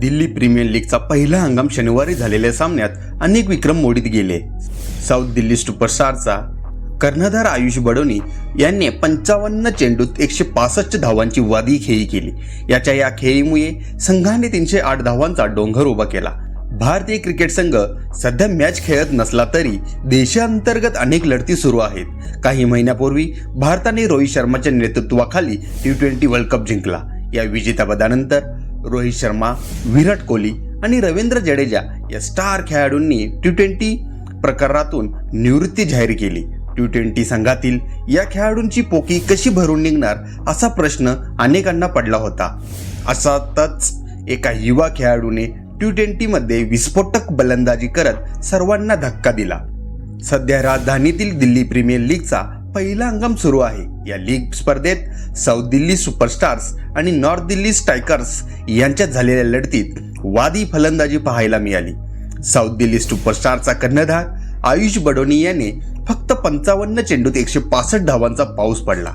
Delhi premier लीगचा पहिला हंगाम शनिवारी झालेल्या सामन्यात अनेक विक्रम मोडीत गेले. साऊथ दिल्ली सुपरस्टारचा कर्णधार आयुष बडोनी यांनी पंचावन्न चेंडूत एकशे पासष्ट धावांची वादी खेळी केली. याच्या या खेळीमुळे संघाने तीनशे आठ धावांचा डोंगर उभा केला. भारतीय क्रिकेट संघ सध्या मॅच खेळत नसला तरी देशांतर्गत अनेक लढती सुरू आहेत. काही महिन्यापूर्वी भारताने रोहित शर्माच्या नेतृत्वाखाली टी ट्वेंटी वर्ल्ड कप जिंकला. या विजेतापदानंतर रोहित शर्मा विराट कोहली आणि रवींद्र जडेजा या स्टार खेळाडूंनी टी ट्वेंटी प्रकारातून निवृत्ती जाहीर केली. टी ट्वेंटी संघातील या खेळाडूंची पोकी कशी भरून निघणार असा प्रश्न अनेकांना पडला होता. असातच एका युवा खेळाडूने टी ट्वेंटीमध्ये विस्फोटक बलंदाजी करत सर्वांना धक्का दिला. सध्या राजधानीतील दिल्ली प्रीमियर लीगचा पहिला हंगाम सुरू आहे. या लीग स्पर्धेत साऊथ दिल्ली सुपरस्टार्स आणि नॉर्थ दिल्ली स्ट्रायकर्स यांच्यात झालेल्या लढतीत वादी फलंदाजी पाहायला मिळाली. साऊथ दिल्ली सुपरस्टारचा कर्णधार आयुष बडोनी याने फक्त पंचावन्न चेंडूत एकशे पासष्ट धावांचा पाऊस पडला.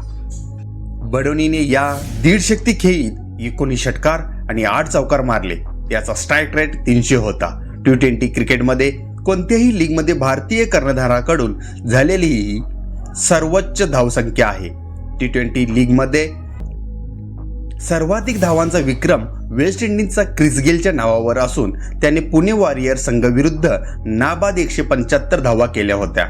बडोनीने या दीड शक्ती खेळीत एकोणीस षटकार आणि आठ चौकार मारले. याचा स्ट्राईक रेट तीनशे होता. टी ट्वेंटी क्रिकेटमध्ये कोणत्याही लीगमध्ये भारतीय कर्णधाराकडून झालेली ही सर्वोच्च धावसंख्या आहे. टी ट्वेंटी लीगमध्ये सर्वाधिक धावांचा विक्रम वेस्ट इंडिजचा क्रिस गेलच्या नावावर असून त्याने पुणे वॉरियर संघाविरुद्ध नाबाद एकशे पंच्याहत्तर धावा केल्या होत्या.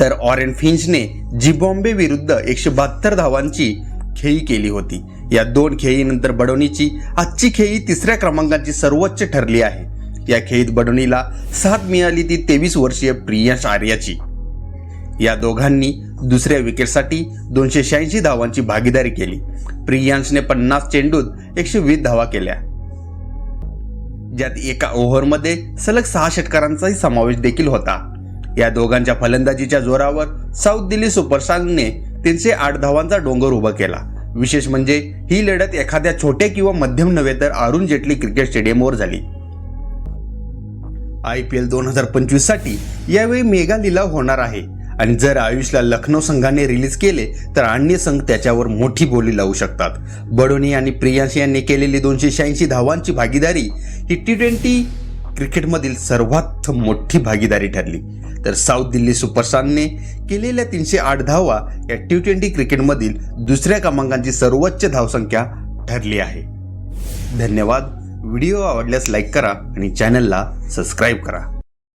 तर ऑरेन फिंचने जिबॉम्बे विरुद्ध एकशे बहात्तर धावांची खेळी केली होती. या दोन खेळीनंतर बडोनीची आजची खेळी तिसऱ्या क्रमांकाची सर्वोच्च ठरली आहे. या खेळीत बडोनीला साथ मिळाली ती तेवीस वर्षीय प्रियांश आर्याची या दोघांनी दुसऱ्या विकेटसाठी दोनशे शहाऐंशी धावांची भागीदारी केली. प्रियांशने पन्नास चेंडूत एकशे वीस धावा केल्या. ज्यात एका ओव्हरमध्ये सलग सहा षटकारांचाही समावेश देखील होता. या दोघांच्या फलंदाजीच्या जोरावर साऊथ दिल्ली सुपरस्टारने तीनशे आठ धावांचा डोंगर उभा केला. विशेष म्हणजे ही लढत एखाद्या छोट्या किंवा मध्यम नव्हे तर अरुण जेटली क्रिकेट स्टेडियमवर झाली. आय पी एल दोन हजार पंचवीससाठी यावेळी मेगा लिलाव होणार आहे. आणि जर आयुषला लखनौ संघाने रिलीज केले तर अन्य संघ त्याच्यावर मोठी बोली लावू शकतात. बडोनी आणि प्रियांश यांनी केलेली दोनशे शहाऐंशी धावांची भागीदारी ही टी ट्वेंटी क्रिकेटमधील सर्वात मोठी भागीदारी ठरली. तर साऊथ दिल्ली सुपरस्टारने केलेल्या तीनशे आठ धावा या टी ट्वेंटी क्रिकेटमधील दुसऱ्या क्रमांकाची सर्वोच्च धावसंख्या ठरली आहे. धन्यवाद. व्हिडिओ आवडल्यास लाईक करा आणि चॅनलला सबस्क्राईब करा.